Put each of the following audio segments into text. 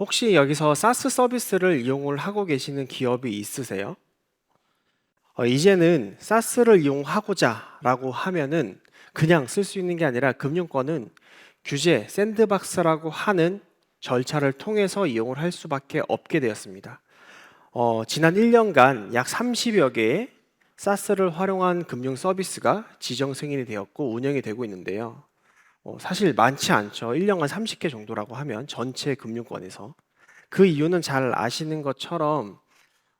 혹시 여기서 사스 서비스를 이용을 하고 계시는 기업이 있으세요? 어, 이제는 사스를 이용하고자라고 하면은 그냥 쓸 수 있는 게 아니라 금융권은 규제 샌드박스라고 하는 절차를 통해서 이용을 할 수밖에 없게 되었습니다. 어, 지난 1년간 약 30여 개의 사스를 활용한 금융 서비스가 지정 승인이 되었고 운영이 되고 있는데요. 어, 사실 많지 않죠. 1년간 30개 정도라고 하면 전체 금융권에서 그 이유는 잘 아시는 것처럼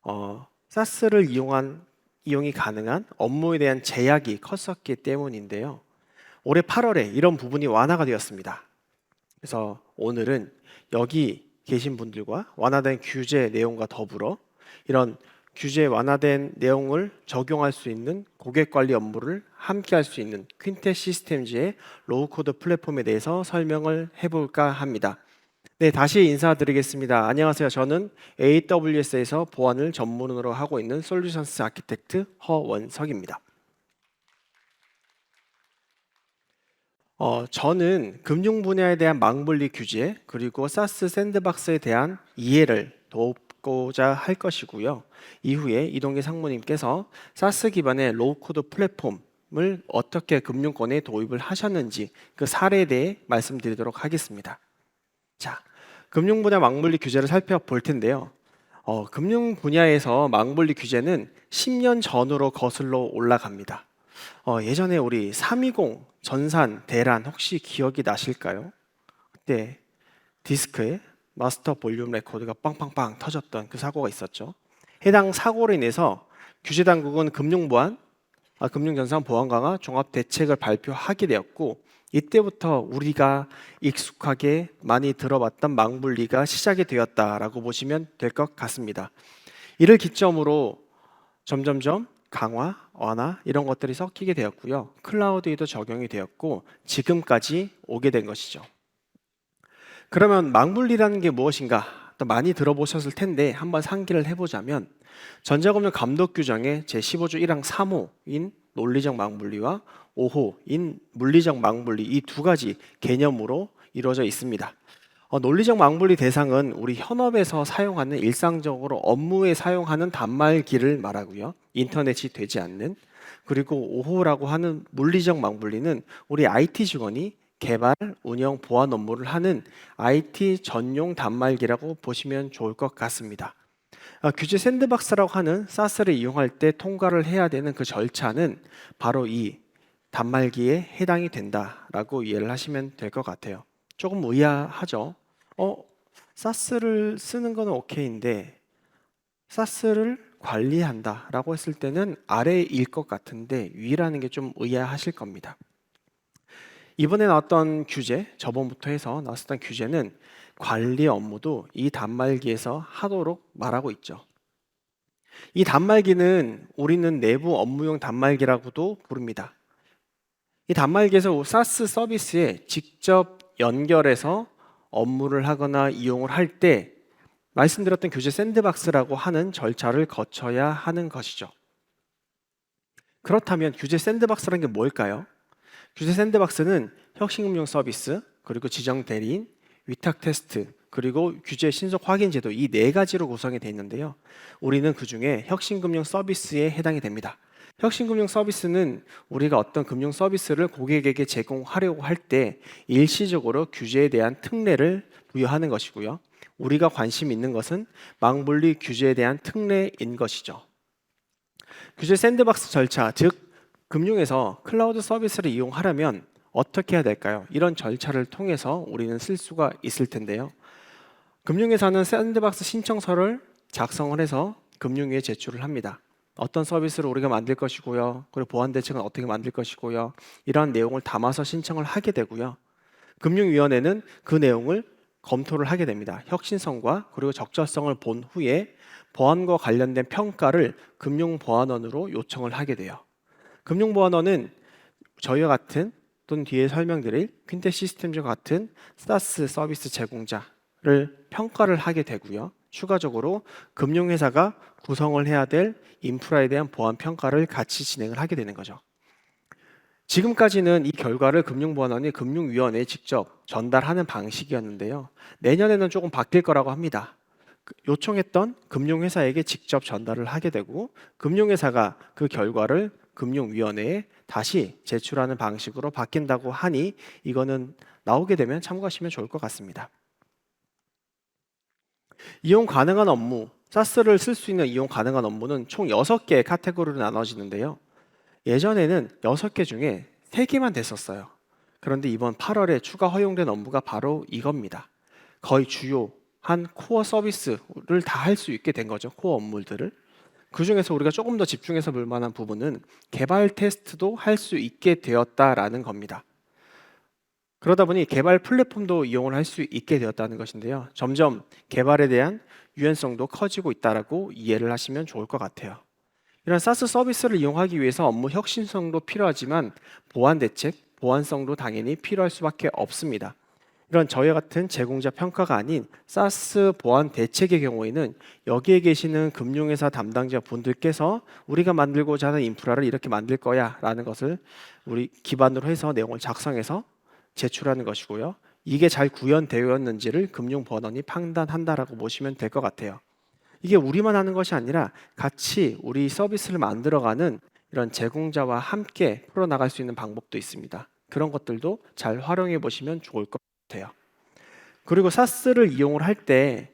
어, 사스를 이용한 이용이 가능한 업무에 대한 제약이 컸었기 때문인데요. 올해 8월에 이런 부분이 완화가 되었습니다. 그래서 오늘은 여기 계신 분들과 완화된 규제 내용과 더불어 이런 규제 완화된 내용을 적용할 수 있는 고객 관리 업무를 함께 할 수 있는 퀸테 시스템즈의 로우 코드 플랫폼에 대해서 설명을 해볼까 합니다. 네, 다시 인사드리겠습니다. 안녕하세요. 저는 AWS에서 보안을 전문으로 하고 있는 솔루션스 아키텍트 허원석입니다. 어, 저는 금융 분야에 대한 망분리 규제 그리고 사스 샌드박스에 대한 이해를 돕 고자 할 것이고요. 이후에 이동기 상무님께서 사스 기반의 로우 코드 플랫폼을 어떻게 금융권에 도입을 하셨는지 그 사례에 대해 말씀드리도록 하겠습니다. 자, 금융 분야 망분리 규제를 살펴볼 텐데요. 어, 금융 분야에서 망분리 규제는 10년 전으로 거슬러 올라갑니다. 어, 예전에 우리 320 전산 대란 혹시 기억이 나실까요? 그때 디스크에 마스터 볼륨 레코드가 빵빵빵 터졌던 그 사고가 있었죠. 해당 사고로 인해서 규제 당국은 금융 보안, 아, 금융 전산 보안 강화 종합 대책을 발표하게 되었고 이때부터 우리가 익숙하게 많이 들어봤던 망분리가 시작이 되었다라고 보시면 될 것 같습니다. 이를 기점으로 점점점 강화, 완화 이런 것들이 섞이게 되었고요. 클라우드에도 적용이 되었고 지금까지 오게 된 것이죠. 그러면 망분리라는 게 무엇인가? 또 많이 들어보셨을 텐데 한번 상기를 해보자면 전자금융 감독 규정의 제 15조 1항 3호인 논리적 망분리와 5호인 물리적 망분리 이 두 가지 개념으로 이루어져 있습니다. 어, 논리적 망분리 대상은 우리 현업에서 사용하는 일상적으로 업무에 사용하는 단말기를 말하고요. 인터넷이 되지 않는 그리고 5호라고 하는 물리적 망분리는 우리 IT 직원이 개발, 운영, 보안 업무를 하는 IT 전용 단말기라고 보시면 좋을 것 같습니다. 아, 규제 샌드박스라고 하는 사스를 이용할 때 통과를 해야 되는 그 절차는 바로 이 단말기에 해당이 된다라고 이해를 하시면 될 것 같아요. 조금 의아하죠. 어, 사스를 쓰는 건 오케이인데 사스를 관리한다라고 했을 때는 아래일 것 같은데 위라는 게 좀 의아하실 겁니다. 이번에 나왔던 규제, 저번부터 해서 나왔던 규제는 관리 업무도 이 단말기에서 하도록 말하고 있죠. 이 단말기는 우리는 내부 업무용 단말기라고도 부릅니다. 이 단말기에서 사스 서비스에 직접 연결해서 업무를 하거나 이용을 할 때 말씀드렸던 규제 샌드박스라고 하는 절차를 거쳐야 하는 것이죠. 그렇다면 규제 샌드박스라는 게 뭘까요? 규제 샌드박스는 혁신금융 서비스, 그리고 지정 대리인, 위탁 테스트, 그리고 규제 신속 확인 제도 이 네 가지로 구성이 되어 있는데요. 우리는 그 중에 혁신금융 서비스에 해당이 됩니다. 혁신금융 서비스는 우리가 어떤 금융 서비스를 고객에게 제공하려고 할 때 일시적으로 규제에 대한 특례를 부여하는 것이고요. 우리가 관심 있는 것은 망분리 규제에 대한 특례인 것이죠. 규제 샌드박스 절차, 즉 금융에서 클라우드 서비스를 이용하려면 어떻게 해야 될까요? 이런 절차를 통해서 우리는 쓸 수가 있을 텐데요. 금융회사는 샌드박스 신청서를 작성을 해서 금융위에 제출을 합니다. 어떤 서비스를 우리가 만들 것이고요. 그리고 보안 대책은 어떻게 만들 것이고요. 이러한 내용을 담아서 신청을 하게 되고요. 금융위원회는 그 내용을 검토를 하게 됩니다. 혁신성과 그리고 적절성을 본 후에 보안과 관련된 평가를 금융보안원으로 요청을 하게 돼요. 금융보안원은 저희와 같은 또는 뒤에 설명드릴 퀸테 시스템즈 같은 사스 서비스 제공자를 평가를 하게 되고요. 추가적으로 금융회사가 구성을 해야 될 인프라에 대한 보안 평가를 같이 진행을 하게 되는 거죠. 지금까지는 이 결과를 금융보안원이 금융위원회에 직접 전달하는 방식이었는데요. 내년에는 조금 바뀔 거라고 합니다. 그 요청했던 금융회사에게 직접 전달을 하게 되고 금융회사가 그 결과를 금융위원회에 다시 제출하는 방식으로 바뀐다고 하니 이거는 나오게 되면 참고하시면 좋을 것 같습니다. 이용 가능한 업무, 사스를 쓸 수 있는 이용 가능한 업무는 총 6개의 카테고리로 나눠지는데요. 예전에는 6개 중에 3개만 됐었어요. 그런데 이번 8월에 추가 허용된 업무가 바로 이겁니다. 거의 주요 한 코어 서비스를 다 할 수 있게 된 거죠. 코어 업무들을. 그 중에서 우리가 조금 더 집중해서 볼 만한 부분은 개발 테스트도 할 수 있게 되었다라는 겁니다. 그러다 보니 개발 플랫폼도 이용을 할 수 있게 되었다는 것인데요. 점점 개발에 대한 유연성도 커지고 있다라고 이해를 하시면 좋을 것 같아요. 이런 사스 서비스를 이용하기 위해서 업무 혁신성도 필요하지만 보안 대책, 보안성도 당연히 필요할 수밖에 없습니다. 이런 저희 같은 제공자 평가가 아닌 사스 보안 대책의 경우에는 여기에 계시는 금융회사 담당자 분들께서 우리가 만들고자 하는 인프라를 이렇게 만들 거야라는 것을 우리 기반으로 해서 내용을 작성해서 제출하는 것이고요. 이게 잘 구현되었는지를 금융보안원이 판단한다라고 보시면 될 것 같아요. 이게 우리만 하는 것이 아니라 같이 우리 서비스를 만들어가는 이런 제공자와 함께 풀어나갈 수 있는 방법도 있습니다. 그런 것들도 잘 활용해 보시면 좋을 것 같아요. 그리고 사스를 이용을 할 때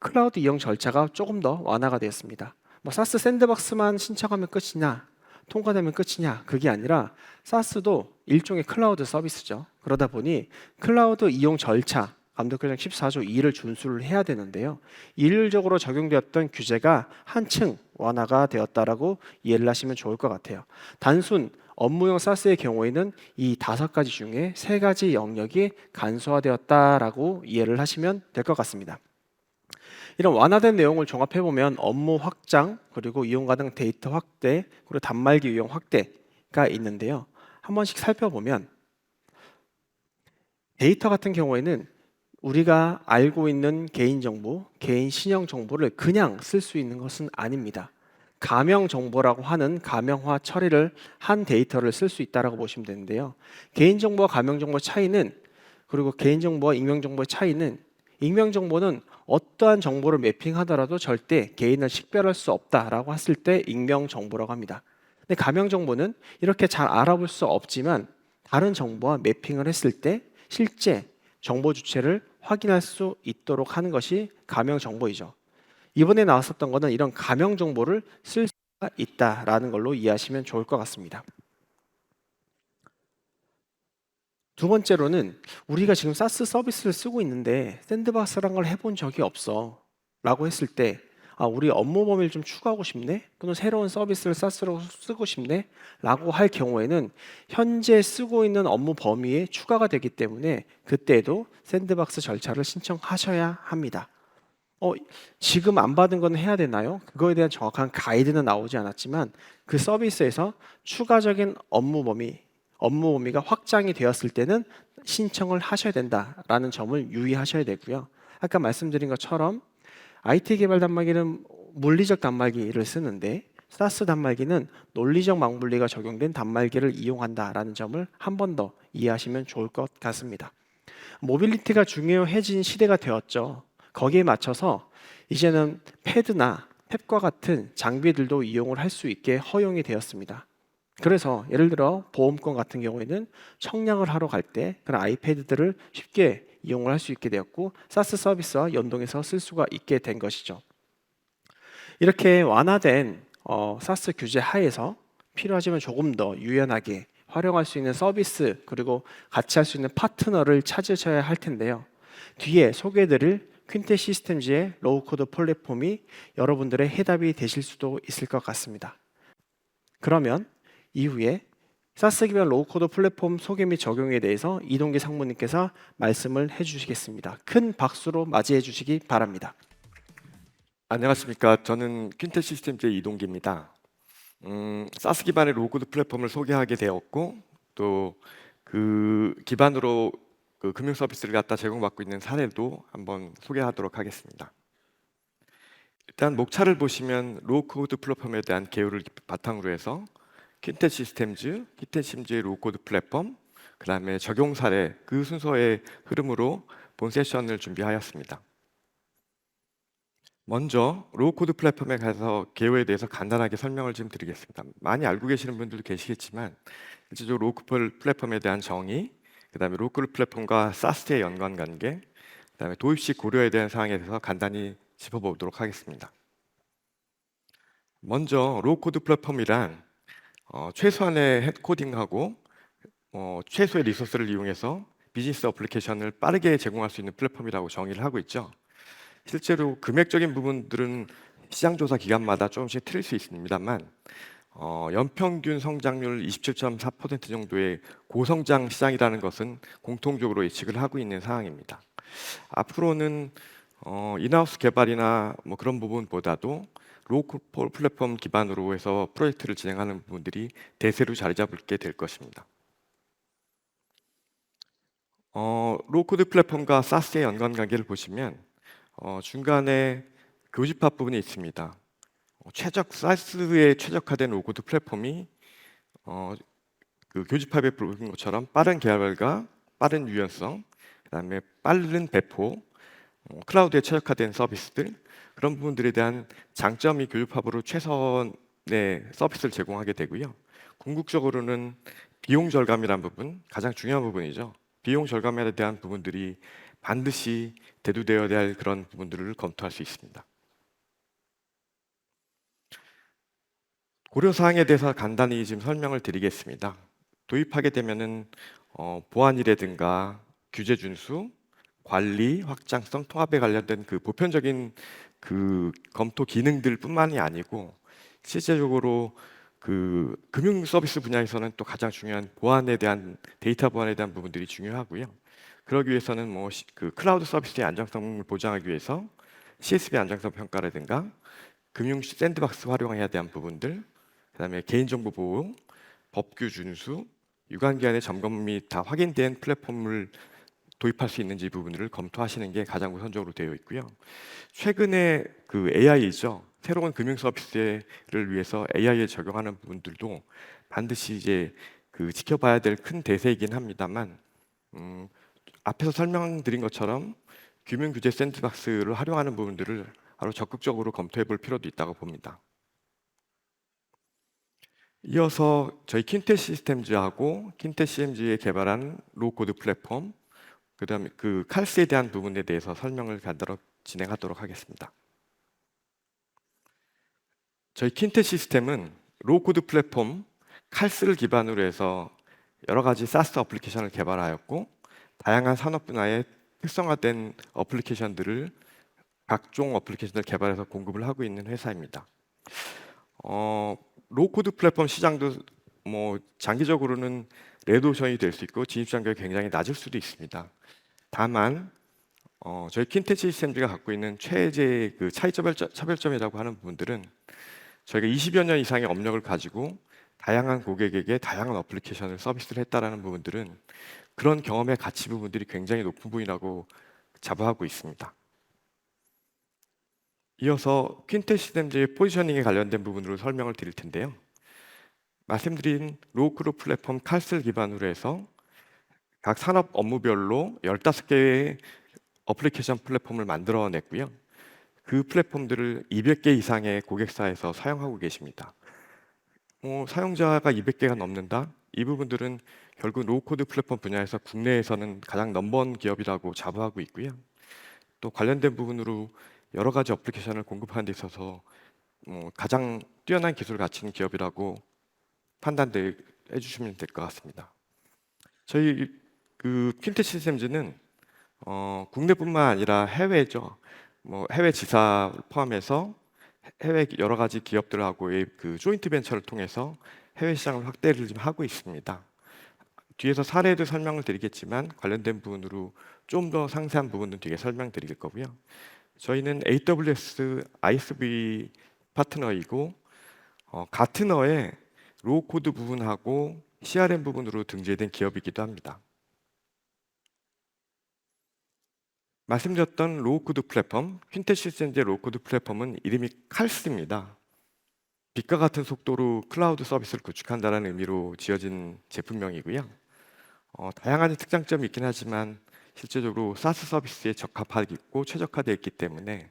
클라우드 이용 절차가 조금 더 완화가 되었습니다. 뭐 사스 샌드박스만 신청하면 끝이냐, 통과되면 끝이냐, 그게 아니라 사스도 일종의 클라우드 서비스죠. 그러다 보니 클라우드 이용 절차, 감독규정 14조 2를 준수를 해야 되는데요. 일률적으로 적용되었던 규제가 한층 완화가 되었다라고 이해를 하시면 좋을 것 같아요. 단순 업무용 사스의 경우에는 이 다섯 가지 중에 세 가지 영역이 간소화되었다라고 이해를 하시면 될 것 같습니다. 이런 완화된 내용을 종합해 보면 업무 확장 그리고 이용 가능 데이터 확대 그리고 단말기 이용 확대가 있는데요. 한 번씩 살펴보면 데이터 같은 경우에는 우리가 알고 있는 개인 정보, 개인 신용 정보를 그냥 쓸 수 있는 것은 아닙니다. 가명 정보라고 하는 가명화 처리를 한 데이터를 쓸 수 있다라고 보시면 되는데요. 개인 정보와 가명 정보 차이는 그리고 개인 정보와 익명 정보의 차이는 익명 정보는 어떠한 정보를 매핑하더라도 절대 개인을 식별할 수 없다라고 했을 때 익명 정보라고 합니다. 근데 가명 정보는 이렇게 잘 알아볼 수 없지만 다른 정보와 매핑을 했을 때 실제 정보 주체를 확인할 수 있도록 하는 것이 가명 정보이죠. 이번에 나왔었던 것은 이런 가명 정보를 쓸 수가 있다라는 걸로 이해하시면 좋을 것 같습니다. 두 번째로는 우리가 지금 사스 서비스를 쓰고 있는데 샌드박스란 걸 해본 적이 없어 라고 했을 때 아, 우리 업무 범위를 좀 추가하고 싶네 또는 새로운 서비스를 사스로 쓰고 싶네 라고 할 경우에는 현재 쓰고 있는 업무 범위에 추가가 되기 때문에 그때도 샌드박스 절차를 신청하셔야 합니다. 어, 지금 안 받은 건 해야 되나요? 그거에 대한 정확한 가이드는 나오지 않았지만 그 서비스에서 추가적인 업무 범위 업무 범위가 확장이 되었을 때는 신청을 하셔야 된다라는 점을 유의하셔야 되고요. 아까 말씀드린 것처럼 IT 개발 단말기는 물리적 단말기를 쓰는데 사스 단말기는 논리적 망분리가 적용된 단말기를 이용한다라는 점을 한 번 더 이해하시면 좋을 것 같습니다. 모빌리티가 중요해진 시대가 되었죠. 거기에 맞춰서 이제는 패드나 탭과 같은 장비들도 이용을 할 수 있게 허용이 되었습니다. 그래서 예를 들어 보험권 같은 경우에는 청약을 하러 갈 때 그런 아이패드들을 쉽게 이용을 할 수 있게 되었고 사스 서비스와 연동해서 쓸 수가 있게 된 것이죠. 이렇게 완화된 어, 사스 규제 하에서 필요하지만 조금 더 유연하게 활용할 수 있는 서비스 그리고 같이 할 수 있는 파트너를 찾으셔야 할 텐데요. 뒤에 소개드릴 퀸테 시스템즈의 로우 코드 플랫폼이 여러분들의 해답이 되실 수도 있을 것 같습니다. 그러면 이후에 사스 기반 로우 코드 플랫폼 소개 및 적용에 대해서 이동기 상무님께서 말씀을 해주시겠습니다. 큰 박수로 맞이해 주시기 바랍니다. 안녕하십니까. 저는 퀸테 시스템즈의 이동기입니다. 음, 사스 기반의 로고드 플랫폼을 소개하게 되었고 또 그 기반으로 그 금융 서비스를 갖다 제공받고 있는 사례도 한번 소개하도록 하겠습니다. 일단 목차를 보시면 로우 코드 플랫폼에 대한 개요를 바탕으로 해서 퀸텟 시스템즈, 퀸텟 심즈의 로우코드 플랫폼, 그 다음에 적용 사례 그 순서의 흐름으로 본 세션을 준비하였습니다. 먼저 로우코드 플랫폼에 가서 개요에 대해서 간단하게 설명을 좀 드리겠습니다. 많이 알고 계시는 분들도 계시겠지만 실제적으로 로우코드 플랫폼에 대한 정의, 그 다음에 로우코드 플랫폼과 사스의 연관 관계, 그 다음에 도입 시 고려에 대한 사항에 대해서 간단히 짚어보도록 하겠습니다. 먼저 로우코드 플랫폼이란 어, 최소한의 코딩하고 어, 최소의 리소스를 이용해서 비즈니스 어플리케이션을 빠르게 제공할 수 있는 플랫폼이라고 정의를 하고 있죠. 실제로 금액적인 부분들은 시장 조사 기간마다 조금씩 틀릴 수 있습니다만 어, 연평균 성장률 27.4% 정도의 고성장 시장이라는 것은 공통적으로 예측을 하고 있는 상황입니다. 앞으로는 어, 인하우스 개발이나 뭐 그런 부분보다도 로컬 플랫폼 기반으로 해서 프로젝트를 진행하는 부분들이 대세로 자리 잡게 될 것입니다. 어, 로코드 플랫폼과 사스의 연관 관계를 보시면 어, 중간에 교집합 부분이 있습니다. 어, 최적 사스에 최적화된 로코드 플랫폼이 어, 그 교집합에 부른 것처럼 빠른 개발과 빠른 유연성, 그다음에 빠른 배포, 어, 클라우드에 최적화된 서비스들 그런 부분들에 대한 장점이 교집합으로 최선의 서비스를 제공하게 되고요. 궁극적으로는 비용 절감이란 부분 가장 중요한 부분이죠. 비용 절감에 대한 부분들이 반드시 대두되어야 할 그런 부분들을 검토할 수 있습니다. 고려 사항에 대해서 간단히 지금 설명을 드리겠습니다. 도입하게 되면은 어, 보안이라든가 규제 준수, 관리, 확장성, 통합에 관련된 그 보편적인 그 검토 기능들뿐만이 아니고 실제적으로 그 금융 서비스 분야에서는 또 가장 중요한 보안에 대한 데이터 보안에 대한 부분들이 중요하고요. 그러기 위해서는 뭐 그 클라우드 서비스의 안정성을 보장하기 위해서 CSB 안정성 평가라든가 금융 샌드박스 활용해야 대한 부분들, 그다음에 개인정보 보호, 법규 준수, 유관기관의 점검이 다 확인된 플랫폼을 도입할 수 있는지 부분들을 검토하시는 게 가장 우선적으로 되어 있고요. 최근에 그 AI죠. 새로운 금융 서비스를 위해서 AI에 적용하는 부분들도 반드시 이제 그 지켜봐야 될 큰 대세이긴 합니다만 음, 앞에서 설명드린 것처럼 규명 규제 샌드박스를 활용하는 부분들을 바로 적극적으로 검토해 볼 필요도 있다고 봅니다. 이어서 저희 킨테 시스템즈하고 킨테 CMG에 개발한 로우코드 플랫폼 그다음에 그 칼스에 대한 부분에 대해서 설명을 간단히 진행하도록 하겠습니다. 저희 킨테 시스템은 로우코드 플랫폼 칼스를 기반으로 해서 여러 가지 사스 어플리케이션을 개발하였고 다양한 산업 분야의 특성화된 어플리케이션들을 각종 어플리케이션을 개발해서 공급을 하고 있는 회사입니다. 어, 로우코드 플랫폼 시장도 뭐 장기적으로는 레드오션이 될 수 있고 진입 장벽이 굉장히 낮을 수도 있습니다. 다만 어, 저희 킨테 시스템즈가 갖고 있는 최대 그 차이점 차별점이라고 하는 부분들은 저희가 20여 년 이상의 업력을 가지고 다양한 고객에게 다양한 어플리케이션을 서비스를 했다라는 부분들은 그런 경험의 가치 부분들이 굉장히 높은 부분이라고 자부하고 있습니다. 이어서 퀸테 시스템즈의 포지셔닝에 관련된 부분으로 설명을 드릴 텐데요. 말씀드린 로우크루 플랫폼 칼스를 기반으로 해서 각 산업 업무별로 15개의 어플리케이션 플랫폼을 만들어냈고요. 그 플랫폼들을 200개 이상의 고객사에서 사용하고 계십니다. 어, 사용자가 200개가 넘는다? 이 부분들은 결국 로우코드 플랫폼 분야에서 국내에서는 가장 넘버원 기업이라고 자부하고 있고요. 또 관련된 부분으로 여러 가지 어플리케이션을 공급하는 데 있어서 어, 가장 뛰어난 기술을 갖춘 기업이라고 판단해 주시면 될 것 같습니다. 저희 그 퀸테 시스템즈는 어, 국내뿐만 아니라 해외죠. 뭐 해외 지사 포함해서 해외 여러 가지 기업들하고의 그 조인트 벤처를 통해서 해외 시장을 확대를 좀 하고 있습니다. 뒤에서 사례도 설명을 드리겠지만 관련된 부분으로 좀 더 상세한 부분은 뒤에 설명드릴 거고요. 저희는 AWS ISV 파트너이고 어, 가트너의 로우 코드 부분하고 CRM 부분으로 등재된 기업이기도 합니다. 말씀드렸던 로우 코드 플랫폼, 퀸테시스엔제 로우 코드 플랫폼은 이름이 칼스입니다. 빛과 같은 속도로 클라우드 서비스를 구축한다는 의미로 지어진 제품명이고요. 어, 다양한 특장점이 있긴 하지만 실제적으로 SaaS 서비스에 적합하고 최적화되어 있기 때문에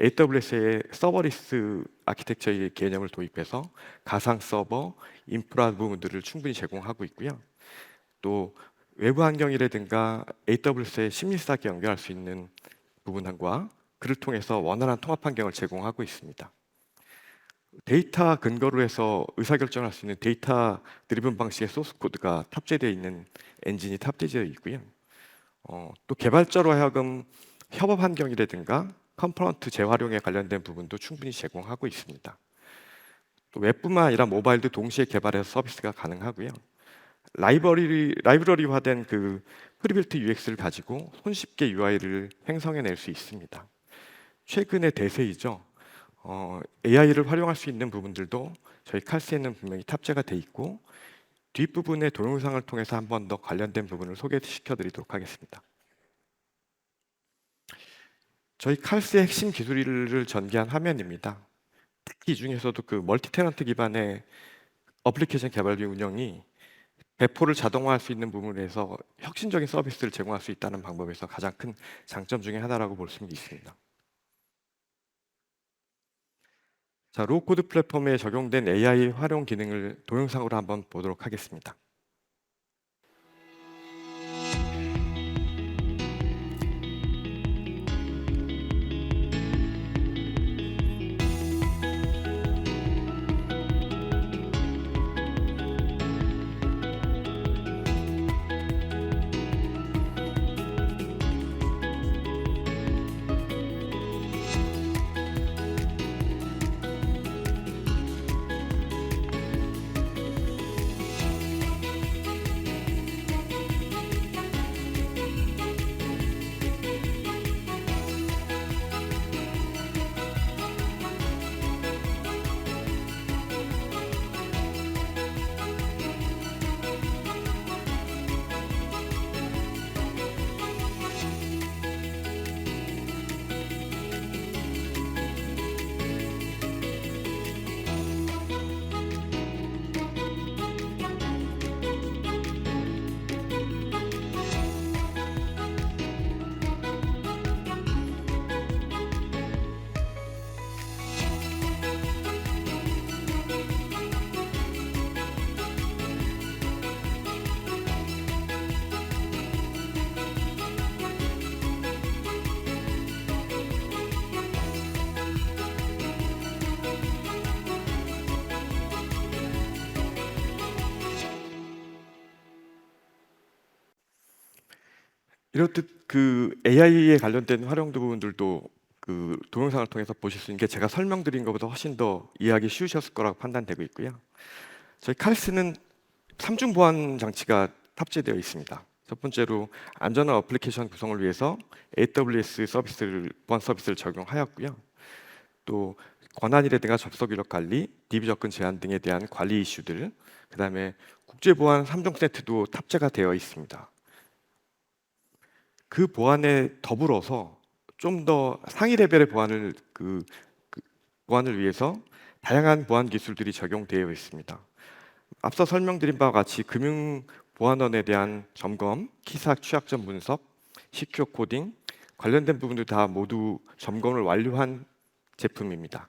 AWS의 서버리스 아키텍처의 개념을 도입해서 가상 서버, 인프라 부분들을 충분히 제공하고 있고요. 또 외부 환경이라든가 AWS의 심리스하게 연결할 수 있는 부분과 그를 통해서 원활한 통합 환경을 제공하고 있습니다. 데이터 근거로 해서 의사결정을 할 수 있는 데이터 드리븐 방식의 소스 코드가 탑재되어 있는 엔진이 탑재되어 있고요. 어, 또 개발자로 하여금 협업 환경이라든가 컴포넌트 재활용에 관련된 부분도 충분히 제공하고 있습니다. 또 웹뿐만 아니라 모바일도 동시에 개발해서 서비스가 가능하고요. 라이브러리 라이브러리화된 그 프리빌트 UX를 가지고 손쉽게 UI를 생성해낼 수 있습니다. 최근의 대세이죠. 어, AI를 활용할 수 있는 부분들도 저희 칼스에는 분명히 탑재가 돼 있고 뒷부분의 동영상을 통해서 한 번 더 관련된 부분을 소개시켜 드리도록 하겠습니다. 저희 칼스의 핵심 기술을 전개한 화면입니다. 특히 이 중에서도 그 멀티 테넌트 기반의 어플리케이션 개발 및 운영이 배포를 자동화할 수 있는 부분에서 혁신적인 서비스를 제공할 수 있다는 방법에서 가장 큰 장점 중에 하나라고 볼 수 있습니다. 자, 로우코드 플랫폼에 적용된 AI 활용 기능을 동영상으로 한번 보도록 하겠습니다. 이렇듯 그 AI에 관련된 활용 부분들도 그 동영상을 통해서 보실 수 있는 게 제가 설명드린 것보다 훨씬 더 이해하기 쉬우셨을 거라고 판단되고 있고요. 저희 칼스는 삼중 보안 장치가 탑재되어 있습니다. 첫 번째로 안전한 어플리케이션 구성을 위해서 AWS 서비스를 보안 서비스를 적용하였고요. 또 권한이라든가 접속 이력 관리, DB 접근 제한 등에 대한 관리 이슈들, 그다음에 국제 보안 3종 세트도 탑재가 되어 있습니다. 그 보안에 더불어서 좀 더 상위 레벨의 보안을 그, 그 보안을 위해서 다양한 보안 기술들이 적용되어 있습니다. 앞서 설명드린 바와 같이 금융 보안원에 대한 점검, 키사 취약점 분석, 시큐어 코딩 관련된 부분들 다 모두 점검을 완료한 제품입니다.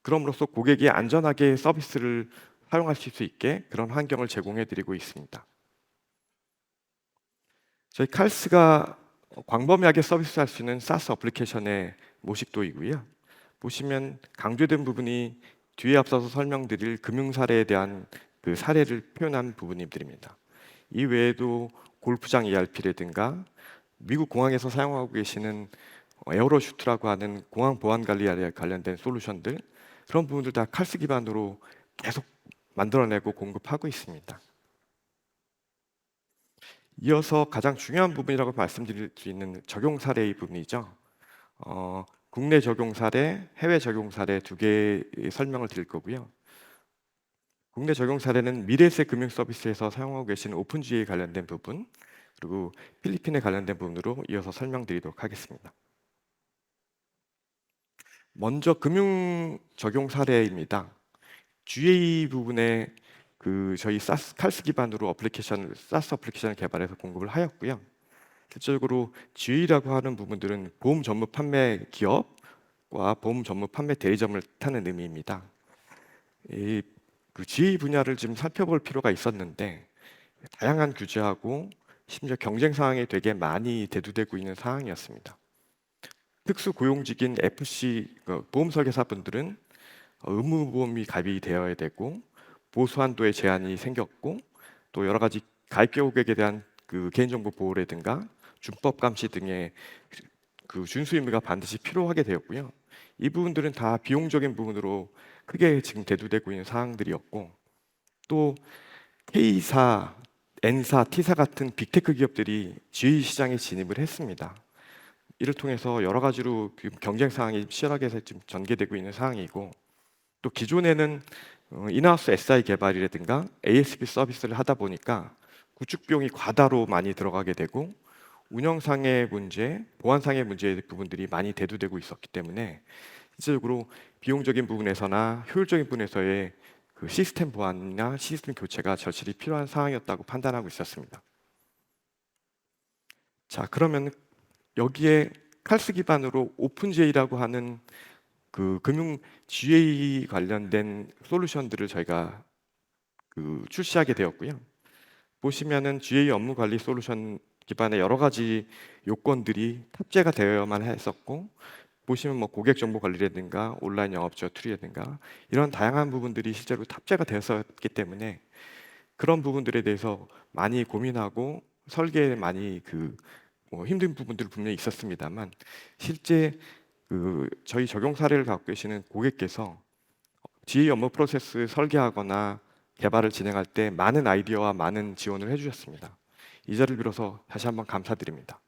그럼으로써 고객이 안전하게 서비스를 사용하실 수 있게 그런 환경을 제공해 드리고 있습니다. 저희 칼스가 광범위하게 서비스할 수 있는 SaaS 어플리케이션의 모식도이고요. 보시면 강조된 부분이 뒤에 앞서서 설명드릴 금융 사례에 대한 그 사례를 표현한 부분들입니다. 이 외에도 골프장 ERP라든가 미국 공항에서 사용하고 계시는 에어로슈트라고 하는 공항 보안 관리에 관련된 솔루션들 그런 부분들 다 칼스 기반으로 계속 만들어내고 공급하고 있습니다. 이어서 가장 중요한 부분이라고 말씀드릴 수 있는 적용 사례의 부분이죠. 어, 국내 적용 사례, 해외 적용 사례 두 개의 설명을 드릴 거고요. 국내 적용 사례는 미래세 금융 서비스에서 사용하고 계신 오픈GA 관련된 부분, 그리고 필리핀에 관련된 부분으로 이어서 설명드리도록 하겠습니다. 먼저 금융 적용 사례입니다. GA 부분에 그 저희 사스, 칼스 기반으로 어플리케이션, 사스 어플리케이션을 개발해서 공급을 하였고요. 실질적으로 GA라고 하는 부분들은 보험 전문 판매 기업과 보험 전문 판매 대리점을 뜻하는 의미입니다. 이 그 GA 분야를 지금 살펴볼 필요가 있었는데 다양한 규제하고 심지어 경쟁 상황이 되게 많이 대두되고 있는 상황이었습니다. 특수 고용직인 FC 그 보험 설계사분들은 어, 의무 보험이 가입이 되어야 되고 보수 한도의 제한이 생겼고 또 여러 가지 가입 고객에 대한 그 개인정보 보호라든가 준법 감시 등의 그 준수 의무가 반드시 필요하게 되었고요. 이 부분들은 다 비용적인 부분으로 크게 지금 대두되고 있는 사항들이었고 또 K사, N사, T사 같은 빅테크 기업들이 GE 시장에 진입을 했습니다. 이를 통해서 여러 가지로 경쟁 상황이 치열하게 지금 전개되고 있는 상황이고 또 기존에는 어, 인하우스 SI 개발이라든가 ASP 서비스를 하다 보니까 구축 비용이 과다로 많이 들어가게 되고 운영상의 문제, 보안상의 문제 부분들이 많이 대두되고 있었기 때문에 실질적으로 비용적인 부분에서나 효율적인 부분에서의 그 시스템 보안이나 시스템 교체가 절실히 필요한 상황이었다고 판단하고 있었습니다. 자, 그러면 여기에 칼스 기반으로 오픈제이라고 하는 그 금융 GA 관련된 솔루션들을 저희가 그 출시하게 되었고요. 보시면은 GA 업무 관리 솔루션 기반의 여러 가지 요건들이 탑재가 되어야만 했었고 보시면 뭐 고객 정보 관리라든가 온라인 영업 지원 툴이라든가 이런 다양한 부분들이 실제로 탑재가 되었기 때문에 그런 부분들에 대해서 많이 고민하고 설계에 많이 그 뭐 힘든 부분들 분명히 있었습니다만 실제 그 저희 적용 사례를 갖고 계시는 고객께서 GA 업무 프로세스 설계하거나 개발을 진행할 때 많은 아이디어와 많은 지원을 해주셨습니다. 이 자리를 빌어서 다시 한번 감사드립니다.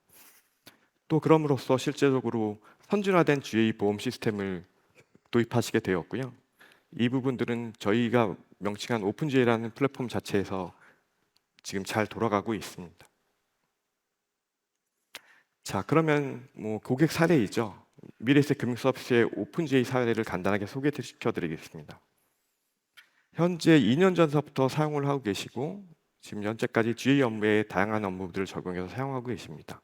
또 그럼으로써 실제적으로 선진화된 GA 보험 시스템을 도입하시게 되었고요. 이 부분들은 저희가 명칭한 오픈GA라는 플랫폼 자체에서 지금 잘 돌아가고 있습니다. 자, 그러면 뭐 고객 사례이죠. 미래세 금융 서비스의 오픈GA 사례를 간단하게 소개시켜 드리겠습니다. 현재 2년 전서부터 사용을 하고 계시고 지금 현재까지 GA 업무에 다양한 업무들을 적용해서 사용하고 계십니다.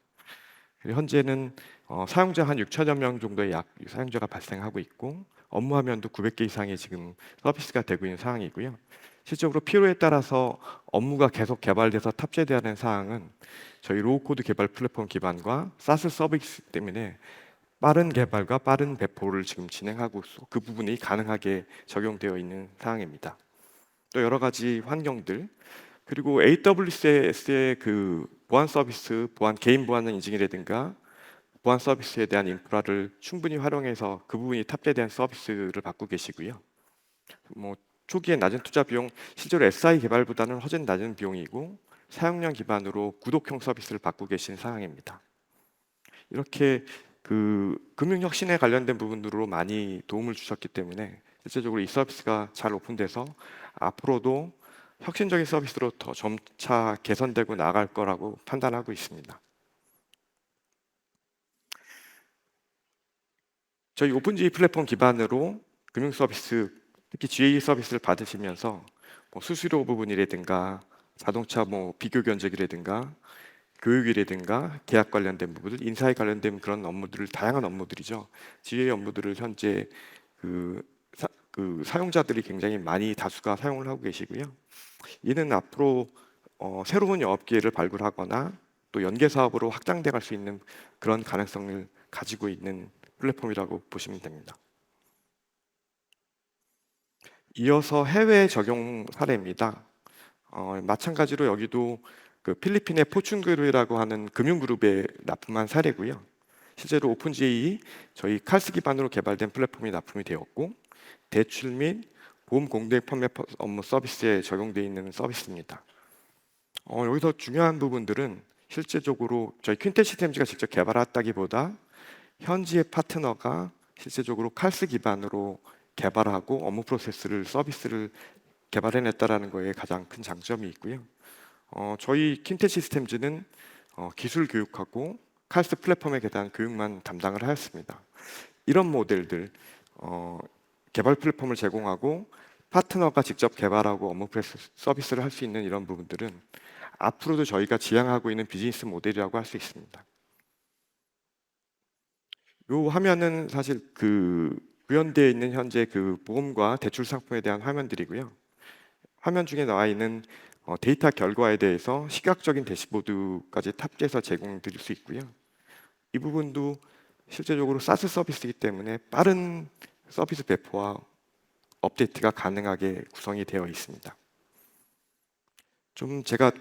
현재는 어, 사용자 한 6천여 명 정도의 약 사용자가 발생하고 있고 업무 화면도 900개 이상이 지금 서비스가 되고 있는 상황이고요. 실적으로 필요에 따라서 업무가 계속 개발돼서 탑재되어야 하는 사항은 저희 로우코드 개발 플랫폼 기반과 사스 서비스 때문에 빠른 개발과 빠른 배포를 지금 진행하고 있어 그 부분이 가능하게 적용되어 있는 상황입니다. 또 여러 가지 환경들 그리고 AWS의 그 보안 서비스, 보안 개인 보안 인증이라든가 보안 서비스에 대한 인프라를 충분히 활용해서 그 부분이 탑재된 서비스를 받고 계시고요. 뭐 초기에 낮은 투자 비용, 실제로 SI 개발보다는 훨씬 낮은 비용이고 사용량 기반으로 구독형 서비스를 받고 계신 상황입니다. 이렇게 그 금융 혁신에 관련된 부분으로 많이 도움을 주셨기 때문에 실제적으로 이 서비스가 잘 오픈돼서 앞으로도 혁신적인 서비스로 더 점차 개선되고 나갈 거라고 판단하고 있습니다. 저희 오픈GA 플랫폼 기반으로 금융 서비스, 특히 GA 서비스를 받으시면서 뭐 수수료 부분이라든가 자동차 뭐 비교 견적이라든가 교육이라든가 계약 관련된 부분들, 인사에 관련된 그런 업무들을 다양한 업무들이죠. GA 업무들을 현재 그, 사, 그 사용자들이 굉장히 많이 다수가 사용을 하고 계시고요. 이는 앞으로 어, 새로운 영업 기회를 발굴하거나 또 연계 사업으로 확장돼 갈 수 있는 그런 가능성을 가지고 있는 플랫폼이라고 보시면 됩니다. 이어서 해외 적용 사례입니다. 어, 마찬가지로 여기도 그 필리핀의 포춘그룹이라고 하는 금융그룹에 납품한 사례고요. 실제로 오픈GA 저희 칼스 기반으로 개발된 플랫폼이 납품이 되었고 대출 및 보험 공대 판매 퍼- 업무 서비스에 적용되어 있는 서비스입니다. 어, 여기서 중요한 부분들은 실제적으로 저희 퀸테 시스템즈가 직접 개발했다기보다 현지의 파트너가 실제적으로 칼스 기반으로 개발하고 업무 프로세스를 서비스를 개발해냈다라는 거에 가장 큰 장점이 있고요. 어, 저희 킨테 시스템즈는 어, 기술 교육하고 칼스 플랫폼에 대한 교육만 담당을 하였습니다. 이런 모델들 어, 개발 플랫폼을 제공하고 파트너가 직접 개발하고 업무 서비스를 할 수 있는 이런 부분들은 앞으로도 저희가 지향하고 있는 비즈니스 모델이라고 할 수 있습니다. 요 화면은 사실 그 구현되어 있는 현재 그 보험과 대출 상품에 대한 화면들이고요. 화면 중에 나와 있는 어, 데이터 결과에 대해서 시각적인 대시보드까지 탑재해서 제공드릴 수 있고요. 이 부분도 실제적으로 사스 서비스이기 때문에 빠른 서비스 배포와 업데이트가 가능하게 구성이 되어 있습니다. 좀 제가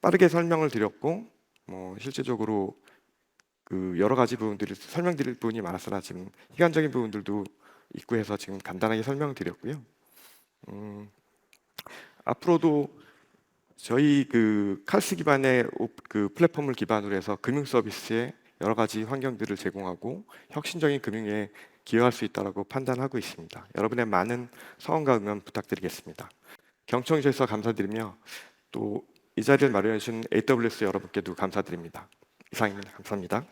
빠르게 설명을 드렸고 뭐 실제적으로 그 여러 가지 부분들을 설명드릴 부분이 많아서라 지금 시간적인 부분들도 있고 해서 지금 간단하게 설명드렸고요. 음, 앞으로도 저희 그 칼스 기반의 오- 그 플랫폼을 기반으로 해서 금융 서비스에 여러 가지 환경들을 제공하고 혁신적인 금융에 기여할 수 있다고 판단하고 있습니다. 여러분의 많은 성원과 응원 부탁드리겠습니다. 경청해 주셔서 감사드리며 또 이 자리를 마련해 주신 AWS 여러분께도 감사드립니다. 이상입니다. 감사합니다.